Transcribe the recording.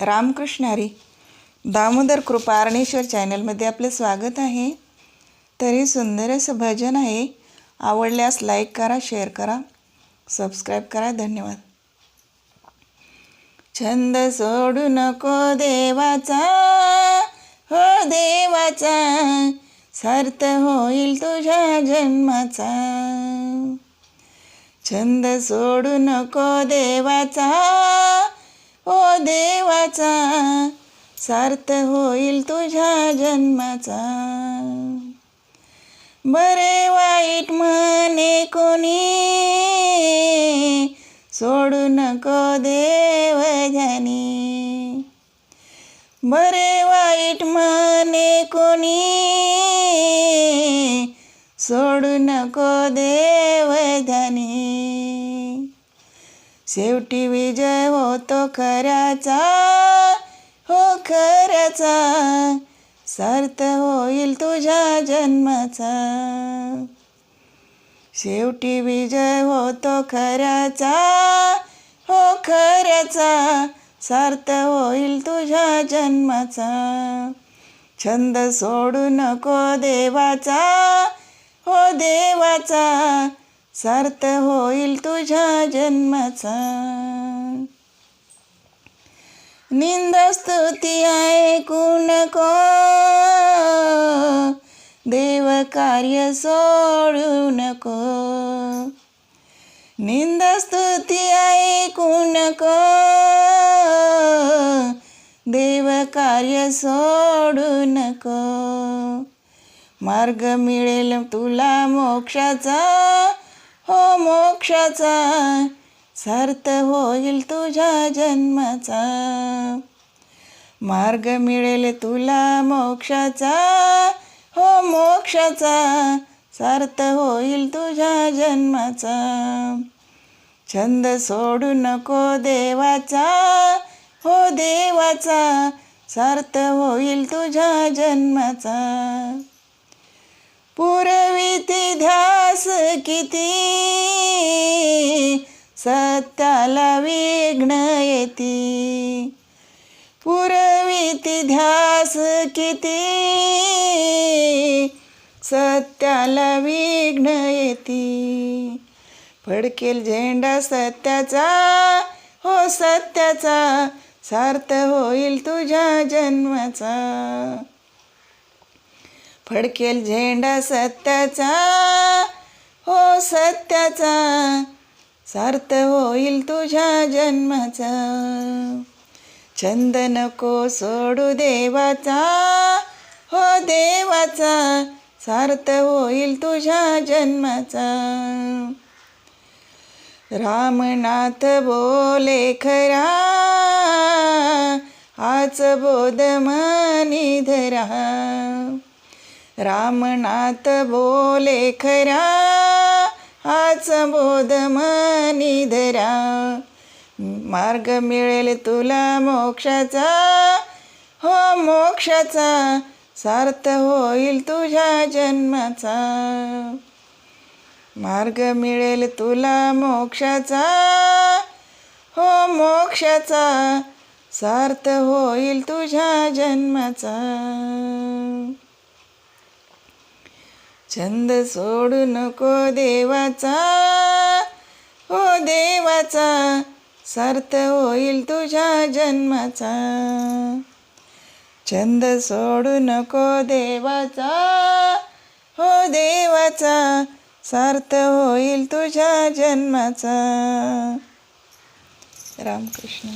रामकृष्ण हरी. दामोदर कृपारणेश्वर चॅनलमध्ये आपलं स्वागत आहे. तरी सुंदर असं भजन आहे. आवडल्यास लाईक करा शेअर करा सबस्क्राईब करा. धन्यवाद. छंद सोडू नको देवाचा. हो देवाचा. सार्थ होईल तुझ्या जन्माचा. छंद सोडू नको देवाचा. ओ देवाचा सार्थ होईल तुझ्या जन्माचा. बरे वाईट म्हणे कोणी सोडू नको देव बरे वाईट म्हणे कोणी सोडू नको देव शेवटी विजय होतो खऱ्याचा. हो खऱ्याचा. सार्थ होईल तुझ्या जन्माचा. शेवटी विजय होतो खऱ्याचा. हो खऱ्याचा. सार्थ होईल तुझ्या जन्माचा. छंद सोडू नको देवाचा. हो देवाचा. सार्थ होईल तुझ्या जन्माचा. निंदस्तुती ऐकून को? देव कार्य सोडू नको. निंदस्तुती ऐकून नको देव कार्य सोडू नको. मार्ग मिळेल तुला मोक्षाचा. हो मोक्षाचा. सार्थ होईल तुझ्या जन्माचा. मार्ग मिळेल तुला मोक्षाचा. हो मोक्षाचा. सार्थ होईल तुझ्या जन्माचा. छंद सोडू नको देवाचा. हो देवाचा. सार्थ होईल तुझ्या जन्माचा. पुरविती ध्यास किती सत्याला विघ्न येती. पुरविती ध्यास किती? सत्याला विघ्न येती. फडकेल झेंडा सत्याचा हो सत्याचा सार्थ होईल तुझ्या जन्माचा. फडकेल झेंडा सत्याचा हो सत्याचा सार्थ होईल तुझ्या जन्माचा. छंद नको सोडू देवाचा. हो देवाचा सार्थ होईल तुझ्या जन्माचा. रामनाथ बोले खरा हाच बोध मनी धरा. रामनाथ बोले खरा हाच बोध मनी धरा. मार्ग मिळेल तुला मोक्षाचा. हो मोक्षाचा. सार्थ होईल तुझ्या जन्माचा. मार्ग मिळेल तुला मोक्षाचा. हो मोक्षाचा. सार्थ होईल तुझ्या जन्माचा. छंद सोडू नको देवाचा. हो देवाचा सार्थ होईल तुझ्या जन्माचा. छंद सोडू नको देवाचा. हो देवाचा सार्थ होईल तुझ्या जन्माचा. रामकृष्ण.